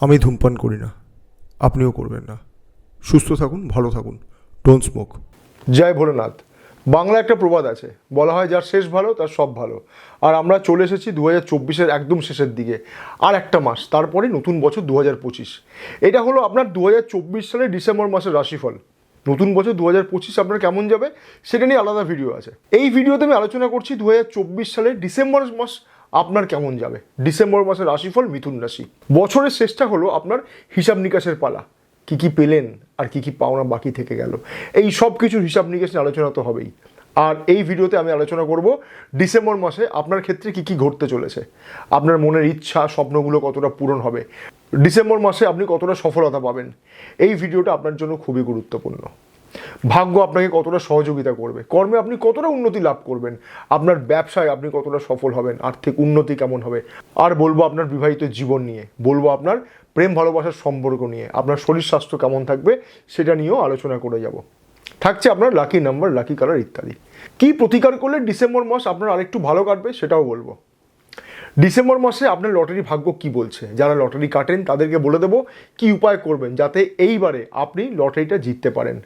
আমি ধূমপান করি না। আপনিও করবেন না। সুস্থ থাকুন, ভালো থাকুন। ডোন্ট স্মোক জয় ভোলেনাথ। বাংলা একটা প্রবাদ আছে। বলা হয়, যার শেষ ভালো, তার সব ভালো। আর আমরা চলে এসেছি দু হাজার চব্বিশের একদম শেষের দিকে। আর একটা মাস, তারপরে নতুন বছর দু হাজার পঁচিশ। এটা হলো আপনার দু হাজার চব্বিশ সালের ডিসেম্বর মাসের রাশিফল। নতুন বছর দু হাজার পঁচিশ আপনার কেমন যাবে, সেটা নিয়ে আলাদা ভিডিও আছে। এই ভিডিওতে আমি আলোচনা করছি দু হাজার চব্বিশ সালের ডিসেম্বর মাস আপনার কেমন যাবে? ডিসেম্বর মাসের রাশিফল, মিথুন রাশি। বছরের শেষটা হলো আপনার হিসাব নিকাশের পালা। কি কি পেলেন আর কি কি পাওনা বাকি থেকে গেল। এই সব কিছুর হিসাব নিকাশ আলোচনা তো হবেই। আর এই ভিডিওতে আমি আলোচনা করব ডিসেম্বর মাসে আপনার ক্ষেত্রে কি কি ঘটতে চলেছে। আপনার মনের ইচ্ছা, স্বপ্নগুলো কতটা পূরণ হবে। ডিসেম্বর মাসে আপনি কতটা সফলতা পাবেন। এই ভিডিওটা আপনার জন্য খুবই গুরুত্বপূর্ণ। ভাগ্য আপনাকে কতটা সহযোগিতা করবে? কর্মে আপনি কতটা উন্নতি লাভ করবেন? আপনার ব্যবসায় আপনি কতটা সফল হবেন? আর্থিক উন্নতি কেমন হবে? আর বলব আপনার বিবাহিত জীবন নিয়ে। বলব আপনার প্রেম, ভালোবাসার সম্পর্ক নিয়ে। আপনার শরীর স্বাস্থ্য কেমন থাকবে সেটা নিয়েও আলোচনা করে যাব। থাকছে আপনার লাকি নাম্বার লাকি কালার ইত্যাদি। কি প্রতিকার করলে ডিসেম্বর মাস আপনার আরেকটু ভালো কাটবে সেটাও বলব। ডিসেম্বর মাসে আপনার লটারি ভাগ্য কি বলছে? যারা লটারি কাটেন তাদেরকে বলে দেবো কি উপায় করবেন যাতে এইবারে আপনি লটারিটা জিততে পারেন।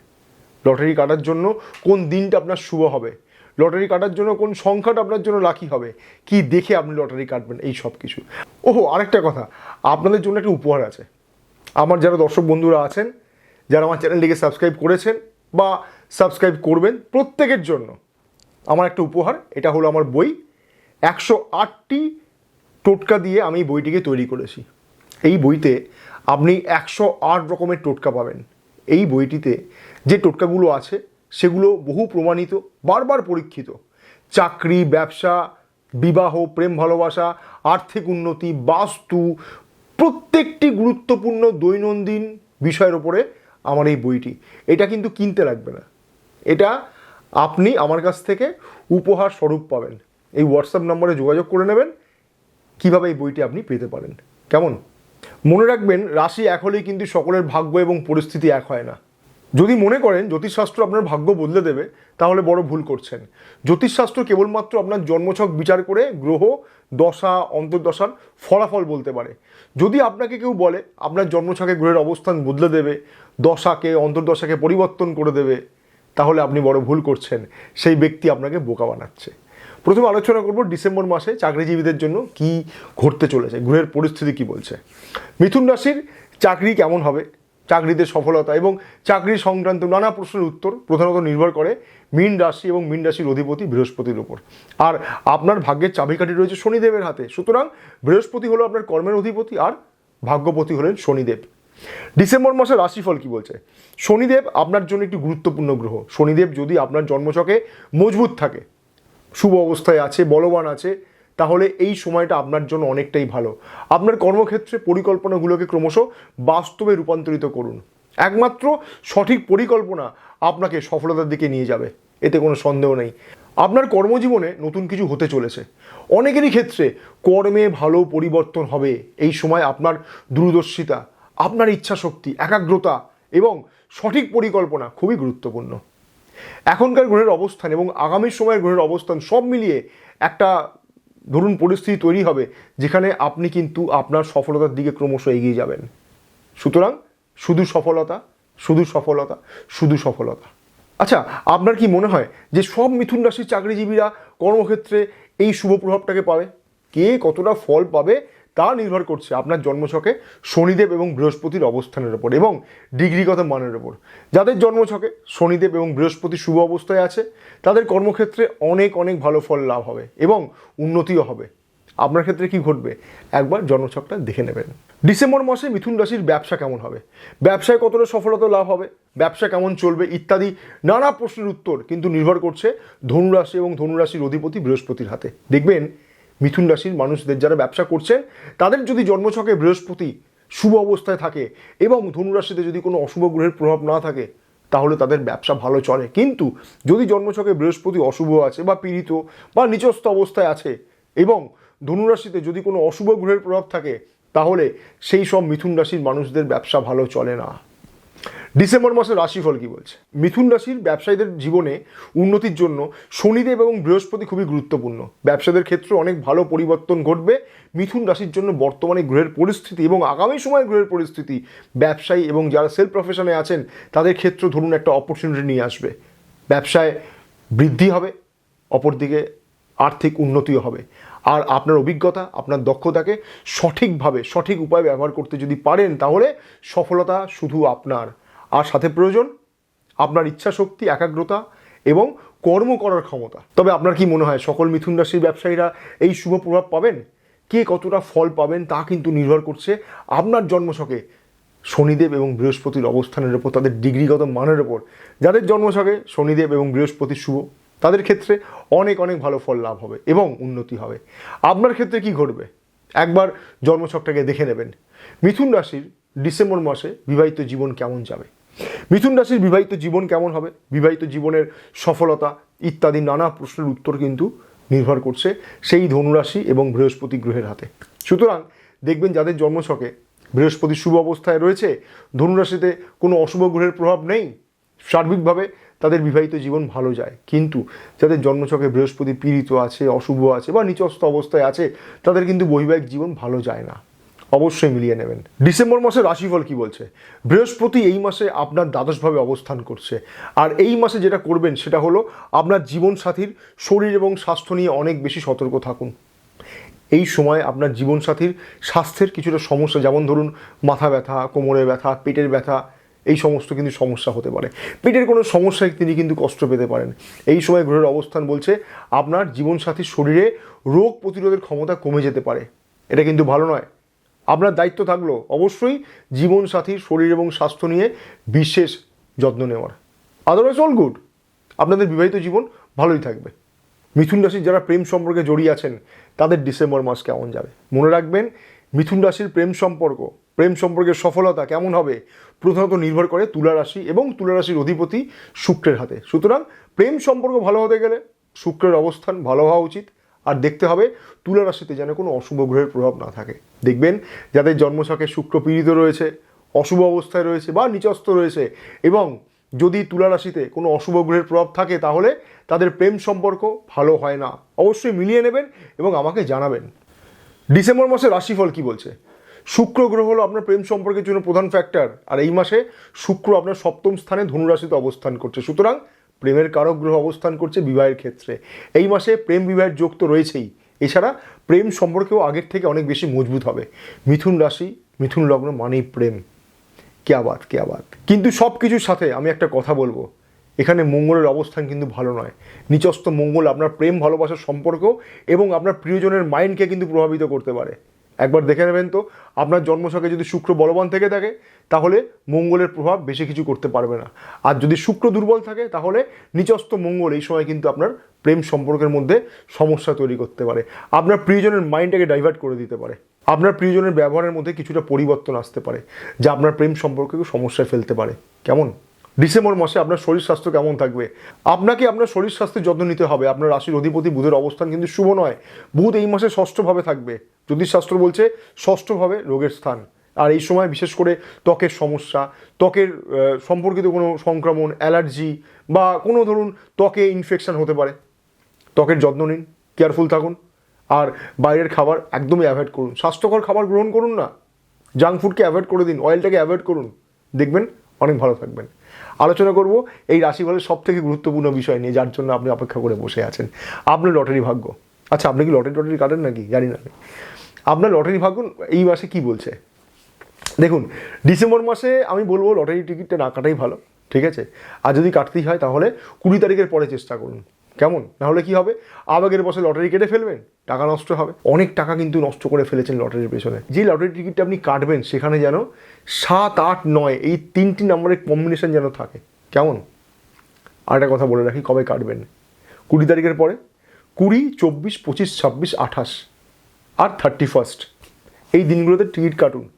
লটারি কাটার জন্য কোন দিনটা আপনার শুভ হবে? লটারি কাটার জন্য কোন সংখ্যাটা আপনার জন্য লাকি হবে? কি দেখে আপনি লটারি কাটবেন? এই সব কিছু। ওহো, আরেকটা কথা। আপনাদের জন্য একটা উপহার আছে। আমার যারা দর্শক বন্ধুরা আছেন, যারা আমার চ্যানেলটিকে সাবস্ক্রাইব করেছেন বা সাবস্ক্রাইব করবেন, প্রত্যেকের জন্য আমার একটা উপহার। এটা হলো আমার বই। একশো আটটি টোটকা দিয়ে আমি বইটিকে তৈরি করেছি। এই বইতে আপনি একশো আট রকমের টোটকা পাবেন। এই বইটিতে যে টোটকাগুলো আছে, সেগুলো বহু প্রমাণিত, বারবার পরীক্ষিত। চাকরি, ব্যবসা, বিবাহ, প্রেম, ভালোবাসা, আর্থিক উন্নতি, বাস্তু, প্রত্যেকটি গুরুত্বপূর্ণ দৈনন্দিন বিষয়ের ওপরে আমার এই বইটি। এটা কিন্তু কিনতে লাগবে না। এটা আপনি আমার কাছ থেকে উপহার স্বরূপ পাবেন। এই হোয়াটসঅ্যাপ নম্বরে যোগাযোগ করে নেবেন। কীভাবে এই বইটি আপনি পেতে পারেন? কেমন? মনে রাখবেন, রাশি এক হলেই কিন্তু সকলের ভাগ্য এবং পরিস্থিতি এক হয় না। যদি মনে করেন, জ্যোতিষশাস্ত্র আপনার ভাগ্য বদলে দেবে, তাহলে বড় ভুল করছেন। জ্যোতিষশাস্ত্র কেবলমাত্র আপনার জন্মছক বিচার করে গ্রহ, দশা, অন্তর্দশার ফলাফল বলতে পারে। যদি আপনাকে কেউ বলে, আপনার জন্মছকে গ্রহের অবস্থান বদলে দেবে, দশাকে, অন্তর্দশাকে পরিবর্তন করে দেবে, তাহলে আপনি বড় ভুল করছেন। সেই ব্যক্তি আপনাকে বোকা বানাচ্ছে। প্রথমে আলোচনা করব ডিসেম্বর মাসে চাকরিজীবীদের জন্য কি ঘটতে চলেছে, গ্রহের পরিস্থিতি কি বলছে। মিথুন রাশির চাকরি কেমন হবে, চাকরিতে সফলতা এবং চাকরি সংক্রান্ত নানা প্রশ্নের উত্তর প্রধানত নির্ভর করে মীন রাশি এবং মীন রাশির অধিপতি বৃহস্পতির উপর। আর আপনার ভাগ্যের চাবিকাঠি রয়েছে শনিদেবের হাতে, সুতরাং বৃহস্পতি হলো আপনার কর্মের অধিপতি আর ভাগ্যপতি হলেন শনিদেব। ডিসেম্বর মাসের রাশিফল কি বলছে, শনিদেব আপনার জন্য একটি গুরুত্বপূর্ণ গ্রহ, শনিদেব যদি আপনার জন্মছকে মজবুত থাকে শুভ অবস্থায় আছে, বলবান আছে, তাহলে এই সময়টা আপনার জন্য অনেকটাই ভালো। আপনার কর্মক্ষেত্রে পরিকল্পনাগুলোকে ক্রমশ বাস্তবে রূপান্তরিত করুন। একমাত্র সঠিক পরিকল্পনা আপনাকে সফলতার দিকে নিয়ে যাবে, এতে কোনো সন্দেহ নেই। আপনার কর্মজীবনে নতুন কিছু হতে চলেছে। অনেকেরই ক্ষেত্রে কর্মে ভালো পরিবর্তন হবে, এই সময় আপনার দূরদর্শিতা, আপনার ইচ্ছাশক্তি, একাগ্রতা এবং সঠিক পরিকল্পনা খুবই গুরুত্বপূর্ণ। এখনকার গ্রহের অবস্থান এবং আগামী সময়ের গ্রহের অবস্থান সব মিলিয়ে একটা ধরুন পরিস্থিতি তৈরি হবে, যেখানে আপনি কিন্তু আপনার সফলতার দিকে ক্রমশ এগিয়ে যাবেন। সুতরাং শুধু সফলতা শুধু সফলতা শুধু সফলতা। আচ্ছা আপনার কি মনে হয় যে সব মিথুন রাশির চাকরিজীবীরা কর্মক্ষেত্রে এই শুভ প্রভাবটাকে পাবে? কে কতটা ফল পাবে? তা নির্ভর করছে আপনার জন্মছকে শনিদেব এবং বৃহস্পতির অবস্থানের ওপর এবং ডিগ্রিগত মানের ওপর। যাদের জন্মছকে শনিদেব এবং বৃহস্পতি শুভ অবস্থায় আছে, তাদের কর্মক্ষেত্রে অনেক অনেক ভালো ফল লাভ হবে এবং উন্নতিও হবে। আপনার ক্ষেত্রে কি ঘটবে? একবার জন্মছকটা দেখে নেবেন। ডিসেম্বর মাসে মিথুন রাশির ব্যবসা কেমন হবে? ব্যবসায় কতটা সফলতা লাভ হবে? ব্যবসা কেমন চলবে? ইত্যাদি নানা প্রশ্নের উত্তর কিন্তু নির্ভর করছে ধনুরাশি এবং ধনুরাশির অধিপতি বৃহস্পতির হাতে। দেখবেন মিথুন রাশির মানুষদের যারা ব্যবসা করছেন তাদের যদি জন্মছকে বৃহস্পতি শুভ অবস্থায় থাকে এবং ধনুরাশিতে যদি কোনো অশুভ গ্রহের প্রভাব না থাকে, তাহলে তাদের ব্যবসা ভালো চলে। কিন্তু যদি জন্মছকে বৃহস্পতি অশুভ আছে বা পীড়িত বা নিচস্থ অবস্থায় আছে এবং ধনুরাশিতে যদি কোনো অশুভ গ্রহের প্রভাব থাকে, তাহলে সেই সব মিথুন রাশির মানুষদের ব্যবসা ভালো চলে না। ডিসেম্বর মাসের রাশিফল কি বলছে? মিথুন রাশির ব্যবসায়ীদের জীবনে উন্নতির জন্য শনিদেব এবং বৃহস্পতি খুবই গুরুত্বপূর্ণ। ব্যবসাদের ক্ষেত্রে অনেক ভালো পরিবর্তন ঘটবে। মিথুন রাশির জন্য বর্তমানে গ্রহের পরিস্থিতি এবং আগামী সময়ের গ্রহের পরিস্থিতি, ব্যবসায়ী এবং যারা সেলফ প্রফেশনে আছেন, তাদের ক্ষেত্রে ধরুন একটা অপরচুনিটি নিয়ে আসবে। ব্যবসায় বৃদ্ধি হবে, অপরদিকে আর্থিক উন্নতিও হবে। আর আপনার অভিজ্ঞতা, আপনার দক্ষতাকে সঠিকভাবে, সঠিক উপায় ব্যবহার করতে যদি পারেন, তাহলে সফলতা শুধু আপনার। আর সাথে প্রয়োজন, আপনার ইচ্ছা শক্তি একাগ্রতা এবং কর্ম করার ক্ষমতা। তবে আপনার কি মনে হয়, সকল মিথুন রাশির ব্যবসায়ীরা এই শুভ প্রভাব পাবেন? কে কতটা ফল পাবেন তা কিন্তু নির্ভর করছে আপনার জন্মছকে। শনিদেব এবং বৃহস্পতির অবস্থানের উপর তাদের ডিগ্রিগত মানের উপর যাদের জন্মছকে শনিদেব এবং বৃহস্পতি শুভ। তাদের ক্ষেত্রে অনেক অনেক ভালো ফল লাভ হবে এবং উন্নতি হবে। আপনার ক্ষেত্রে কি ঘটবে? একবার জন্মছকটাকে দেখে নেবেন। মিথুন রাশির ডিসেম্বর মাসে বিবাহিত জীবন কেমন যাবে? মিথুন রাশির বিবাহিত জীবন কেমন হবে? বিবাহিত জীবনের সফলতা ইত্যাদি নানা প্রশ্নের উত্তর কিন্তু নির্ভর করছে সেই ধনুরাশি এবং বৃহস্পতি গ্রহের হাতে। সুতরাং দেখবেন যাদের জন্মছকে বৃহস্পতি শুভ অবস্থায় রয়েছে, ধনুরাশিতে কোনো অশুভ গ্রহের প্রভাব নেই। সার্বিকভাবে তাদের বিবাহিত জীবন ভালো যায়। কিন্তু যাদের জন্মছকে বৃহস্পতি পীড়িত আছে, অশুভ আছে বা নিচস্থ অবস্থায় আছে, তাদের কিন্তু বৈবাহিক জীবন ভালো যায় না। অবশ্যই মিলিয়ে নেবেন। ডিসেম্বর মাসে রাশিফল কি বলছে? বৃহস্পতি এই মাসে আপনার দ্বাদশভাবে অবস্থান করছে। আর এই মাসে যেটা করবেন সেটা হলো আপনার জীবনসাথীর শরীর এবং স্বাস্থ্য নিয়ে অনেক বেশি সতর্ক থাকুন। এই সময় আপনার জীবনসাথীর স্বাস্থ্যের কিছুটা সমস্যা, যেমন ধরুন মাথা ব্যথা, কোমরে ব্যথা, পেটের ব্যথা এই সমস্ত কিন্তু সমস্যা হতে পারে। পেটের কোনো সমস্যায় তিনি কিন্তু কষ্ট পেতে পারেন। এই সময় গ্রহের অবস্থান বলছে, আপনার জীবনসাথীর শরীরে রোগ প্রতিরোধের ক্ষমতা কমে যেতে পারে। এটা কিন্তু ভালো নয়। আপনার দায়িত্ব থাকল অবশ্যই জীবনসাথীর শরীর এবং স্বাস্থ্য নিয়ে বিশেষ যত্ন নেওয়ার। আদারওয়াইজ অল গুড আপনাদের বিবাহিত জীবন ভালোই থাকবে। মিথুন রাশির যারা প্রেম সম্পর্কে জড়িয়ে আছেন, তাদের ডিসেম্বর মাস কেমন যাবে? মনে রাখবেন, মিথুন রাশির প্রেম সম্পর্ক প্রেম সম্পর্কের সফলতা কেমন হবে? প্রধানত নির্ভর করে তুলা রাশি এবং তুলা রাশির অধিপতি শুক্রের হাতে। সুতরাং প্রেম সম্পর্ক ভালো হতে গেলে শুক্রের অবস্থান ভালো হওয়া উচিত। আর দেখতে হবে তুলা রাশিতে যেন কোনো অশুভ গ্রহের প্রভাব না থাকে। দেখবেন যাদের জন্মছকে শুক্র পীড়িত রয়েছে, অশুভ অবস্থায় রয়েছে বা নিচস্থ রয়েছে এবং যদি তুলা রাশিতে কোনো অশুভ গ্রহের প্রভাব থাকে তাহলে তাদের প্রেম সম্পর্ক ভালো হয় না। অবশ্যই মিলিয়ে নেবেন এবং আমাকে জানাবেন। ডিসেম্বর মাসে রাশিফল কি বলছে? শুক্র গ্রহ হলো আপনার প্রেম সম্পর্কের জন্য প্রধান ফ্যাক্টর আর এই মাসে শুক্র আপনার সপ্তম স্থানে ধনুরাশিতে অবস্থান করছে। সুতরাং প্রেমের কারক গ্রহ অবস্থান করছে বিবাহের ক্ষেত্রে। এই মাসে প্রেম বিবাহের যোগ তো রয়েছেই। এছাড়া প্রেম সম্পর্কেও আগের থেকে অনেক বেশি মজবুত হবে। মিথুন রাশি, মিথুন লগ্ন মানেই প্রেম। কেয়া বাত কেয়া বাত কিন্তু সব কিছুর সাথে আমি একটা কথা বলব। এখানে মঙ্গলের অবস্থান কিন্তু ভালো নয়। নিচস্থ মঙ্গল আপনার প্রেম, ভালোবাসার সম্পর্ক এবং আপনার প্রিয়জনের মাইন্ডকে কিন্তু প্রভাবিত করতে পারে। একবার দেখে নেবেন তো। আপনার জন্মছকে যদি শুক্র বলবান থেকে থাকে, তাহলে মঙ্গলের প্রভাব বেশি কিছু করতে পারবে না। আর যদি শুক্র দুর্বল থাকে, তাহলে নিচস্থ মঙ্গল এই সময় কিন্তু আপনার প্রেম সম্পর্কের মধ্যে সমস্যা তৈরি করতে পারে। আপনার প্রিয়জনের মাইন্ডটাকে ডাইভার্ট করে দিতে পারে। আপনার প্রিয়জনের ব্যবহারের মধ্যে কিছুটা পরিবর্তন আসতে পারে, যা আপনার প্রেম সম্পর্ককে সমস্যায় ফেলতে পারে। কেমন? ডিসেম্বর মাসে আপনার শরীর স্বাস্থ্য কেমন থাকবে? আপনাকে আপনার শরীর স্বাস্থ্যের যত্ন নিতে হবে। আপনার রাশির অধিপতি বুধের অবস্থান কিন্তু শুভ নয়। বুধ এই মাসে ষষ্ঠভাবে থাকবে। জ্যোতিষশাস্ত্র বলছে ষষ্ঠভাবে রোগের স্থান। আর এই সময় বিশেষ করে ত্বকের সমস্যা, ত্বকের সম্পর্কিত কোনো সংক্রমণ, অ্যালার্জি বা কোনো ধরুন ত্বকে ইনফেকশান হতে পারে। ত্বকের যত্ন নিন কেয়ারফুল থাকুন। আর বাইরের খাবার একদমই অ্যাভয়েড করুন। স্বাস্থ্যকর খাবার গ্রহণ করুন না। জাঙ্ক ফুডকে অ্যাভয়েড করে দিন অয়েলটাকে অ্যাভয়েড করুন। দেখবেন অনেক ভালো থাকবেন। আলোচনা করব। এই রাশিফলের সব থেকে গুরুত্বপূর্ণ বিষয় নিয়ে, যার জন্য আপনি অপেক্ষা করে বসে আছেন। আপনার লটারি ভাগ্য। আচ্ছা আপনি কি লটারি টটারি কাটেন নাকি? জানি না আপনার লটারি ভাগ্য এই মাসে কি বলছে? দেখুন, ডিসেম্বর মাসে আমি বলব লটারি টিকিটটা না কাটাই ভালো, ঠিক আছে? আর যদি কাটতেই হয় তাহলে কুড়ি তারিখের পরে চেষ্টা করুন। কেমন? নাহলে কি হবে? আবেগের বসে লটারি কেটে ফেলবেন, টাকা নষ্ট হবে। অনেক টাকা কিন্তু নষ্ট করে ফেলেছেন লটারির পেছনে। যে লটারি টিকিটটা আপনি কাটবেন, সেখানে যেন সাত, আট, নয়, এই তিনটি নম্বরের কম্বিনেশন যেন থাকে। কেমন? আর একটা কথা বলে রাখি, কবে কাটবেন? কুড়ি তারিখের পরে? কুড়ি, চব্বিশ, পঁচিশ, ছাব্বিশ, আঠাশ আর থার্টি ফার্স্ট এই দিনগুলোতে টিকিট কাটুন।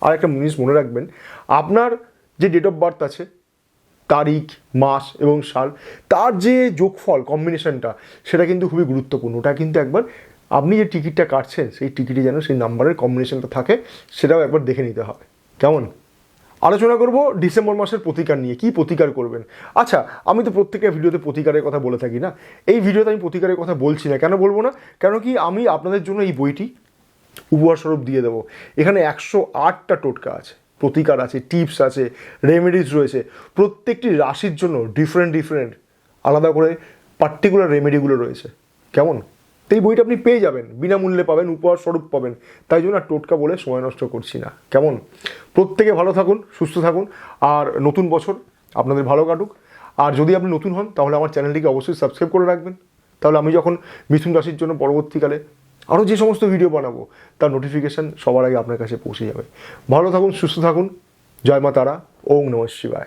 আর একটা জিনিস মনে রাখবেন, আপনার যে ডেট অফ বার্থ আছে তারিখ, মাস এবং সাল, তার যে যোগফল কম্বিনেশনটা সেটা কিন্তু খুবই গুরুত্বপূর্ণ। ওটা কিন্তু একবার আপনি যে টিকিটটা কাটছেন, সেই টিকিটে যেন সেই নাম্বারের কম্বিনেশনটা থাকে, সেটাও একবার দেখে নিতে হবে। কেমন? আলোচনা করব ডিসেম্বর মাসের প্রতিকার নিয়ে, কি প্রতিকার করবেন? আচ্ছা আমি তো প্রত্যেকটা ভিডিওতে প্রতিকারের কথা বলে থাকি না। এই ভিডিওতে আমি প্রতিকারের কথা বলছি না। কেন বলব না? কেন কি আমি আপনাদের জন্য এই বইটি উপহার স্বরূপ দিয়ে দেবো। এখানে একশো আটটা টোটকা আছে। প্রতিকার আছে টিপস আছে রেমেডিস রয়েছে। প্রত্যেকটি রাশির জন্য ডিফারেন্ট ডিফারেন্ট আলাদা করে পার্টিকুলার রেমেডিগুলো রয়েছে। কেমন? তো এই বইটা আপনি পেয়ে যাবেন। বিনামূল্যে পাবেন, উপহার স্বরূপ পাবেন। তাই জন্য আর টোটকা বলে সময় নষ্ট করছি না। কেমন? প্রত্যেকে ভালো থাকুন, সুস্থ থাকুন। আর নতুন বছর আপনাদের ভালো কাটুক। আর যদি আপনি নতুন হন, তাহলে আমার চ্যানেলটিকে অবশ্যই সাবস্ক্রাইব করে রাখবেন। তাহলে আমি যখন মিথুন রাশির জন্য পরবর্তীকালে আরও যে সমস্ত ভিডিও বানাবো, তার নোটিফিকেশান সবার আগে আপনার কাছে পৌঁছে যাবে। ভালো থাকুন, সুস্থ থাকুন। জয় মা তারা ওং নমঃ শিবায়।